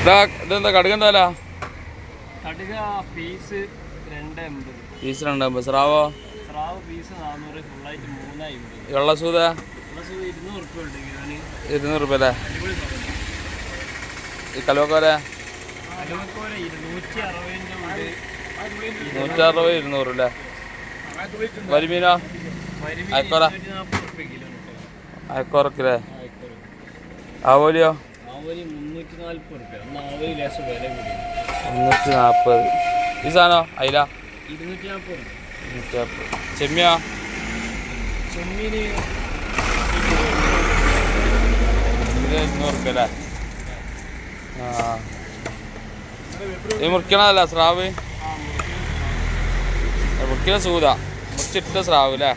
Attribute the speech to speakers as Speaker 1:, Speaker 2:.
Speaker 1: ഇതാ ഇതെന്താ കടുകെന്താ
Speaker 2: കടുക പീസ് രണ്ട് എൺപത്
Speaker 1: പീസ് രണ്ടാകുമ്പോൾ സ്രാവോ?
Speaker 2: സ്രാവ് പീസ് നാനൂറ് ഫുള്ളായിട്ട് മൂന്നായി അമ്പത്
Speaker 1: വെള്ളസൂത
Speaker 2: പ്ലസ് ഇരുന്നൂറ്
Speaker 1: രൂപ അല്ലേ? ഈ
Speaker 2: ഉണ്ട്.
Speaker 1: നൂറ്ററുപത് ഇരുന്നൂറ് അല്ലേ? വരുമീനോ
Speaker 2: അയക്കോറ
Speaker 1: അയക്കോറക്കില്ലേ ആവോലിയോ
Speaker 2: ആവരി മുന്നൂറ്റി നാൽപ്പത് ഉറുപ്പ്യ ഒന്ന് ആവരി ലേശം വില കൂടി.
Speaker 1: മുന്നൂറ്റി നാൽപ്പത് ഈ സാധനോ അയില?
Speaker 2: ഇരുന്നൂറ്റി നാൽപ്പത് ഉറുപ്പ്യ
Speaker 1: നൂറ്റി നാൽപ്പത് ചെമ്മിയോ
Speaker 2: ചെമ്മീന്
Speaker 1: ഇത് ഇരുന്നൂറ് റുപ്യ അല്ലേ? ആ. ഈ മുറിക്കണതല്ല സ്രാവ്? മുറിക്കണ സൂത. മുറിച്ചിട്ട സ്രാവ് അല്ലേ?